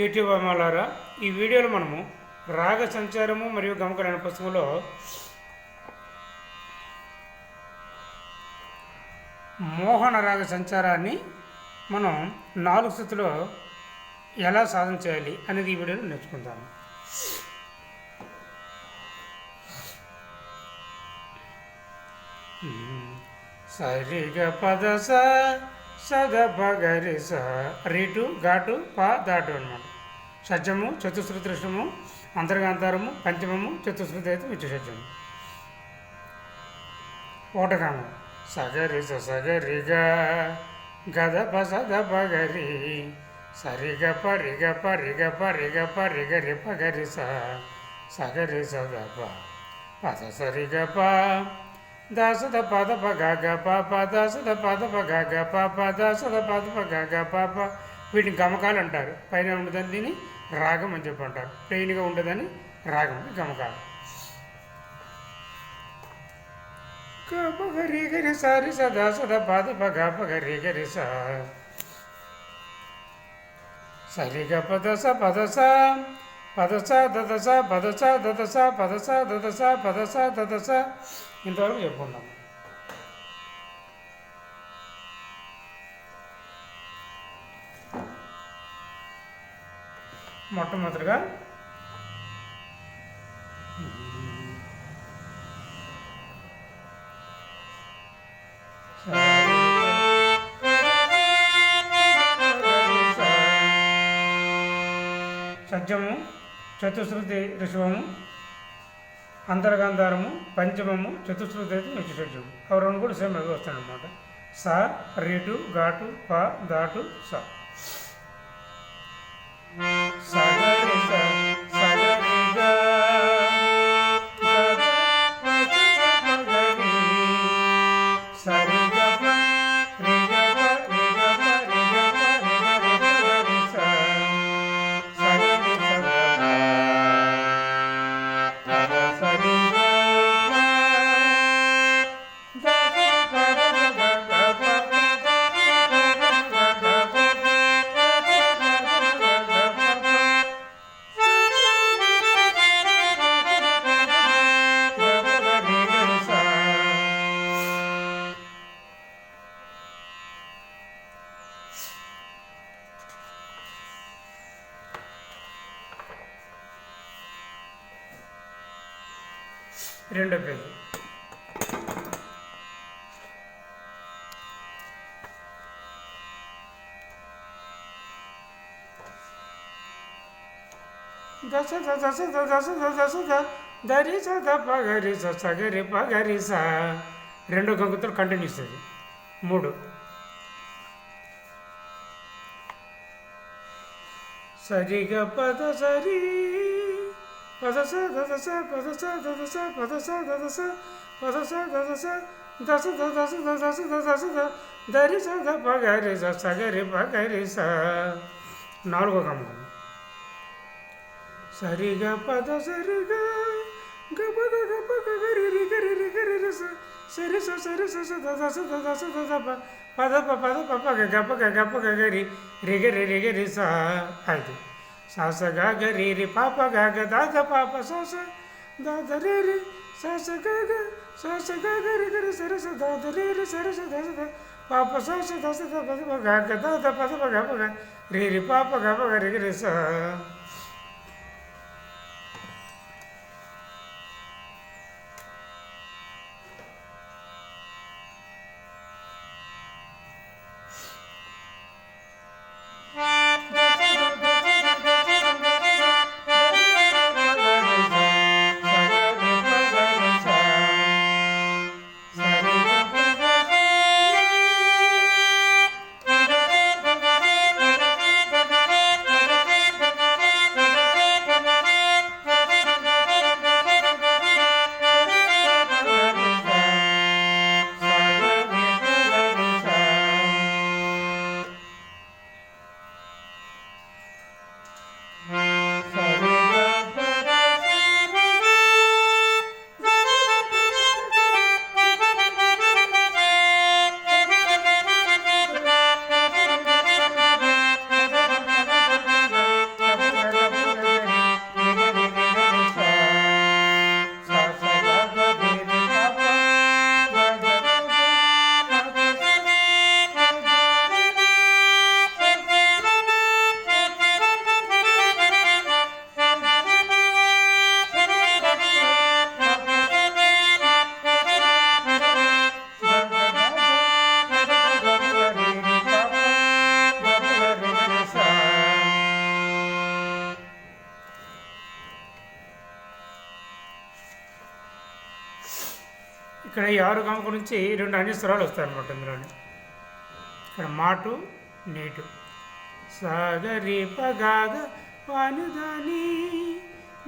YouTube అమ్మాలారా ఈ వీడియోలో మనము రాగ సంచారము మరియు గమకరణ పుస్తకంలో మోహన రాగ సంచారాన్ని మనం నాలుగు స్థితిలో ఎలా సాధన చేయాలి అనేది ఈ వీడియోలో నేర్చుకుందాము. సరిగా పద స. సద స రీటు ఘాటు ప దాటు అనమాట షడ్జము చతుశ్రుతి దృష్టము అంతర్గాంతారము పంచమము చతుశ్రుతి అయితే విచ్చుషడ్జము. ఓటగాము సగరి స సగరిగా గద ప సద పగరి సరిగ పరిగ పరిగ పరిగ పరిగ రి పగరి స. సగరి సద ప. పద సరిగ ప. దాసద పద ప గ గ ప ప దాసద పద ప గ గ ప ప దాసద పద ప గ గ ప ప. వీటిని గమకాలు అంటారు. పైన ఉండదని దీన్ని రాగం అని చెప్పి అంటారు. ప్లెయిన్గా ఉండదని రాగం గమకాలు. గరి గరి సారి సదా సద పాద పగ పగరి గరి సా. సరి గ పద స పద స. పద స దద స పద స దద స పద స దద స పద స దద స. ఇంతవరకు చెప్పుకుందాం మొట్టమొదటిగా సత్యము చతుశ్రుతి ఋషభము అంతర్గాంధారము పంచమము చతుశ్రుతి అయితే మిచ్చి అవి రెండు కూడా సేమ్ అవి వస్తాయి అనమాట రీటు ఘాటు ప దాటు స. సగరి రెండో పేజీ దశ దశ దశ దశ ద దరి స సగరి పగరి స రెండో గంగుతో కంటిన్యూస్ అది మూడు. సరిగా పద సరి పద స దద స పద స దద స పద స దద స దరి స ద పగరి స సగరి పగరి స నాలుగో గమకం సరిగా పద సరిగా గ గప గరి ప గ గ రి రి రి రి రి స సరి స సరి స స ద ద స ద స ప పద ప పద ప ప గ గ గ గ రి రి స అయితే స స గ గ రి రి ప ప గ గ ద ద ప ప స స ద ద రి రి స స గ గ స స గ గ రి గ రి స రి స ద ద రి రి స ఈ నుంచి రెండు అన్ని స్వరాలు వస్తాయి ఇందులోని. ఇక్కడ మాటు నీటు. సాగరి పగాగ వానుదాని.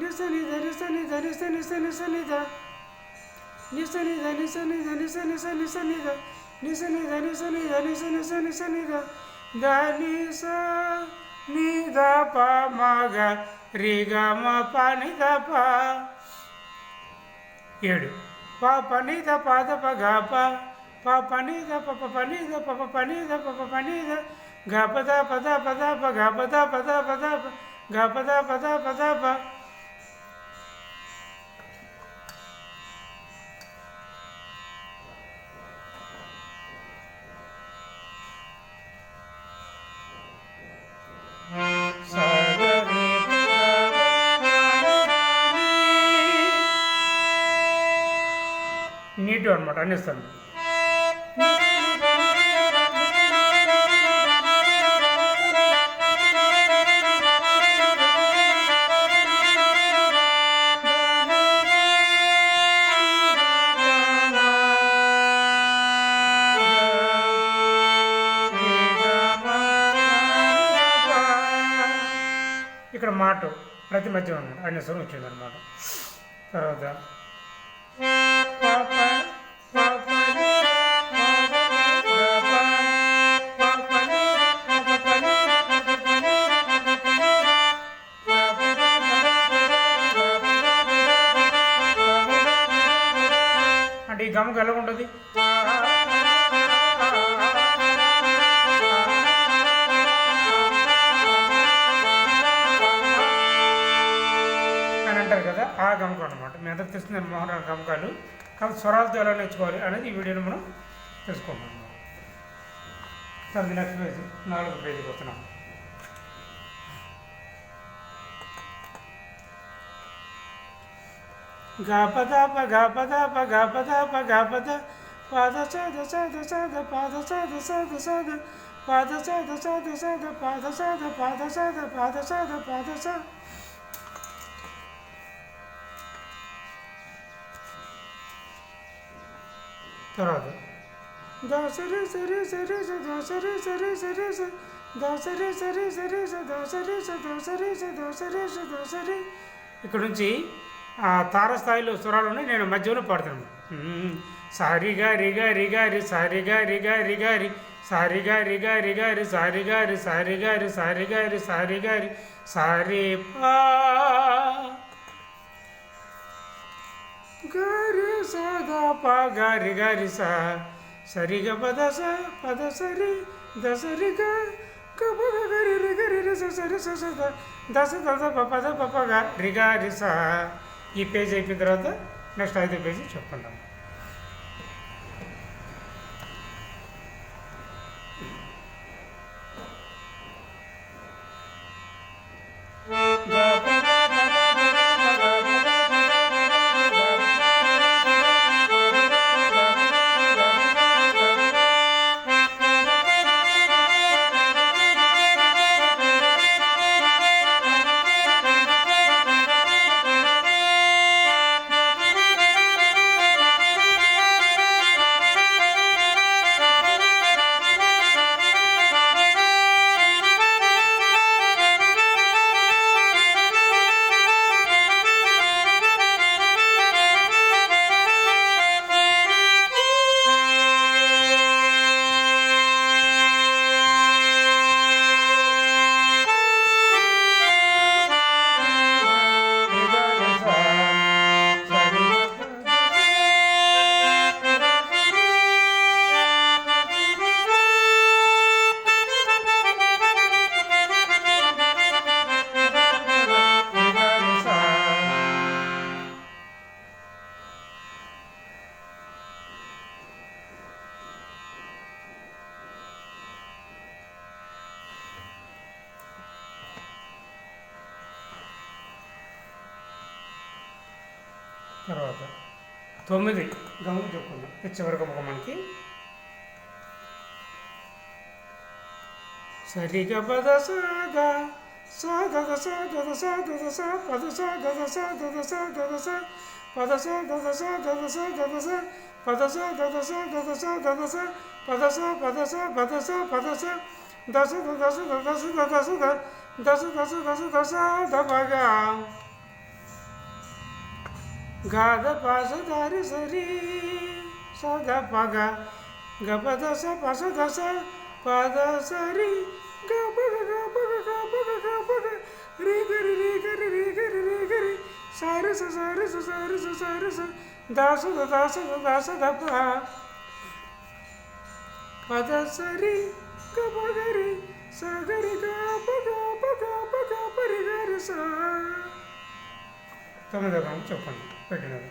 నిసనిద నిసనిద నిస నిస నిసనిద నిసనిద నిస నిద నిస నిస నిసనిద నిసనిద నిసనిద నిస నిస నిసనిద దాని స నిద ప మగ రి గ మ ప నిద ప ఏడు ప పనిద పాద ప గ ప ప పనిద ప ప పనిద ప ప పనిద ప ప పనిద గ పద పద పద ప గ పద పద పద ప గ పద పద పద ప సగరి అనమాట అన్నిస్తాను. ఇక్కడ మాట ప్రతి మధ్య ఉన్నాడు అన్ని స్వరం వచ్చింది తర్వాత అంటే కలుగుంటుంది. అని అంటారు కదా ఆ గమకం అనమాట మీ అందరికి మోహన గమకాలు? కాబట్టి స్వరాలతో ఎలా నేర్చుకోవాలి అనేది ఈ వీడియోని మనం తెలుసుకుంటున్నాం సరే నెక్స్ట్ పేజ్ నాలుగు పేజీకి వస్తున్నాం గపద గపద గపద గపద పద సద సద సద పద సద సద సద పద సద సద సద పద సద పద సద పద సద పద స తర్వాత దసరి సరి సరి స దసరి సరి సరి స దసరి సరి సరి స దసరి స దసరి స దసరి స దసరి ఇక్కడ నుంచి ఆ తారస్థాయిలో స్వరాలు ఉన్నాయి నేను మధ్యలో పాడుతాను. సారిగా రిగా రిగారి సారిగా రిగా రిగారి సారిగా రిగా రిగారి సారిగారి సారిగారి సారిగారి సారిగారి సారి గారి రి సారి పా. గారి గారి ప గరి సరిగ పద స పద సరి దసరిగా గ. గరి రి రి స సరి స దశ దశ ప పద పప గారి గారి సా. ఈ పేజ్ అయిపోయిన తర్వాత నెక్స్ట్ ఐదో పేజీ చెప్పుకుందాం. తర్వాత తొమ్మిది గమకు చెప్పుకుందాం ఇది చివరి గమకం మనకి సరిగ పద సాగ సాగ దశ దశ దశ పద స దశ దశ దశ పద స దశ దశ దశ పదస దదస దదస దదస పదస పదస పదస పదస దశ దశ దశ దశ దశ దశ దశ దశ ಗಾದ ಪಾಸ ಧಾರಿ ಸರಿ ಸದ ಪಗ ಗಪದ ಸ ಪಸ ದಸ ಪದ ಸರಿ ಗಪ ಗಪ ಗಪ ಗಪ ರೀ ಗರಿ ರೀ ಗರಿ ರೀ ಗರಿ ರೀ ಗರಿ ಸಾರಿ ಸ ಸಾರಿ ಸ ಸಾರಿ ಸ ಸಾರಿ ಸ ದಾಸ ದ ದಾಸ ದ ದಾಸ ದಪ ಪದ ಸರಿ ಗಪ ಗರಿ ಸ ಗರಿ ಗಪ ಗಪ ಗಪ ಗಪ ರಿ ಗರಿ ಸ ತಮಿಳು चौपन పెట్టినారు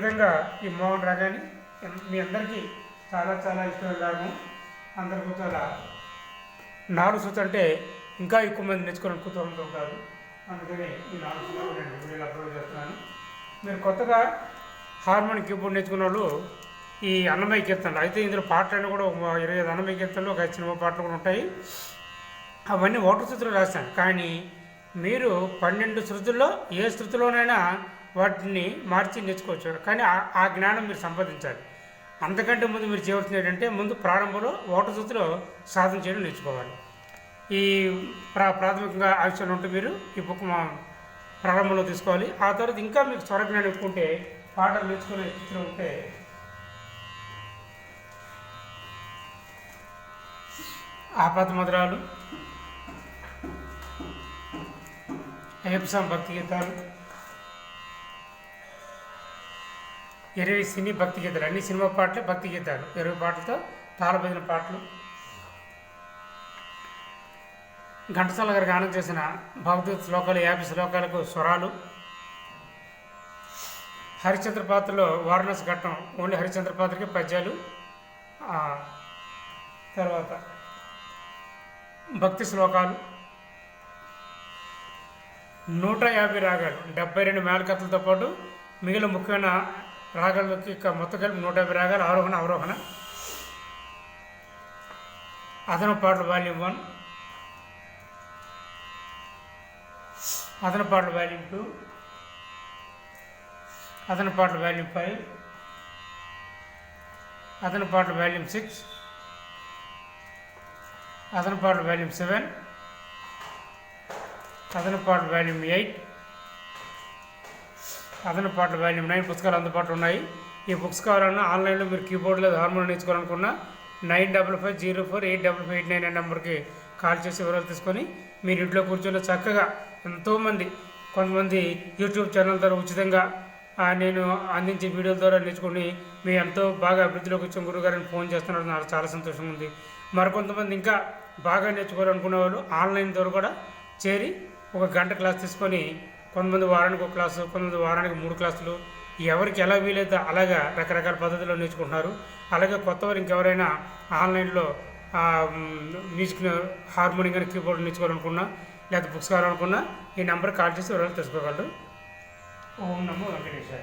విధంగా ఈ మోహన్ రాగాన్ని మీ అందరికీ చాలా చాలా ఇష్టమైన రాగం అందరికీ చాలా నాలుగు సుత అంటే ఇంకా ఎక్కువ మంది నేర్చుకోవాలని కుతూహలంతో కాదు. అందుకని ఈ నాలుగు సుతాలు నేను వీడియోలు అప్లోడ్ చేస్తున్నాను. మీరు కొత్తగా హార్మోనియం కీబోర్డ్ నేర్చుకున్న వాళ్ళు ఈ అన్నమయ్య కీర్తనలు అయితే ఇందులో పాటలన్నీ కూడా ఒక ఇరవై ఐదు అన్నమయ్య కీర్తనలు ఒక సినిమా పాటలు కూడా ఉంటాయి. అవన్నీ ఒకటి శృతులు రాశాను. కానీ మీరు పన్నెండు శృతుల్లో ఏ శృతిలోనైనా వాటిని మార్చి నేర్చుకోవచ్చు. కానీ ఆ- ఆ జ్ఞానం మీరు సంపాదించాలి. అంతకంటే ముందు మీరు చేయవలసింది ఏంటంటే ముందు ప్రారంభంలో ఒకటి శృతిలో సాధన చేయడం నేర్చుకోవాలి. ఈ ప్రా ప్రాథమికంగా ఆ ఉంటే మీరు ఈ బుక్ మా ప్రారంభంలో తీసుకోవాలి. ఆ తర్వాత ఇంకా మీకు స్వరజ్ఞానం ఎక్కువంటే పాటలు నేర్చుకునే స్థితిలో ఉంటే ఆపద మధురాలు అయ్యప్ప భక్తి గీతాలు ఇరవై సినీ భక్తి గీతాలు అన్ని సినిమా పాటలు భక్తి గీతాలు. ఇరవై పాటలతో తాళభజన పాటలు. ఘంటసాల గారు గానం చేసిన భగవద్గీత శ్లోకాలు యాభై శ్లోకాలకు స్వరాలు. హరిచంద్ర పాత్రలో వారణాసి ఘట్టం ఓన్లీ హరిచంద్ర పాత్రకి పద్యాలు. తర్వాత భక్తి శ్లోకాలు. నూట యాభై రాగాలు డెబ్బై రెండు మేళకథలతో పాటు మిగిలిన ముఖ్యమైన రాగాలకి మొత్తం కలిపి నూట యాభై రాగాలు ఆరోహణ అవరోహణ. అదన పాటలు వాల్యూమ్ వన్. అదన పాటలు వాల్యూమ్ టూ. అదన పాటలు వాల్యూమ్ ఫైవ్. అదన పాటలు వాల్యూమ్ సిక్స్. అదన పాటలు వాల్యూమ్ సెవెన్. అదన పాటలు వాల్యూమ్ ఎయిట్. అదనపు పాటలు వాల్యూమ్ నైన్ పుస్తకాలు అందుబాటులో ఉన్నాయి. ఈ బుక్స్ కావాలన్నా ఆన్లైన్లో మీరు కీబోర్డ్ లేదా హార్మోన్ నేర్చుకోవాలనుకున్నా nine double five zero four eight double five eight nine అనే నెంబర్కి కాల్ చేసి వివరాలు తీసుకొని మీరు ఇంట్లో కూర్చొని చక్కగా ఎంతోమంది కొంతమంది యూట్యూబ్ ఛానల్ ద్వారా ఉచితంగా నేను అందించే వీడియోల ద్వారా నేర్చుకుని మీ ఎంతో బాగా అభివృద్ధిలోకి వచ్చిన గురుగారిని ఫోన్ చేస్తున్నారు. నాకు చాలా సంతోషంగా ఉంది. మరికొంతమంది ఇంకా బాగా నేర్చుకోవాలనుకునే వాళ్ళు ఆన్లైన్ ద్వారా కూడా చేరి ఒక గంట క్లాస్ తీసుకొని కొంతమంది వారానికి ఒక క్లాసు కొంతమంది వారానికి మూడు క్లాసులు. ఎవరికి ఎలా వీలైతే అలాగా రకరకాల పద్ధతిలో నేర్చుకుంటున్నారు. అలాగే కొత్త వారు ఇంకెవరైనా ఆన్లైన్లో మ్యూజిక్ హార్మోనియం కానీ కీబోర్డ్ నేర్చుకోవాలనుకున్నా లేకపోతే బుక్స్ కావాలనుకున్నా ఈ నెంబర్ కాల్ చేసి వివరాలు తెలుసుకోగలరు. ఓం నమో వెంకటేశ్వర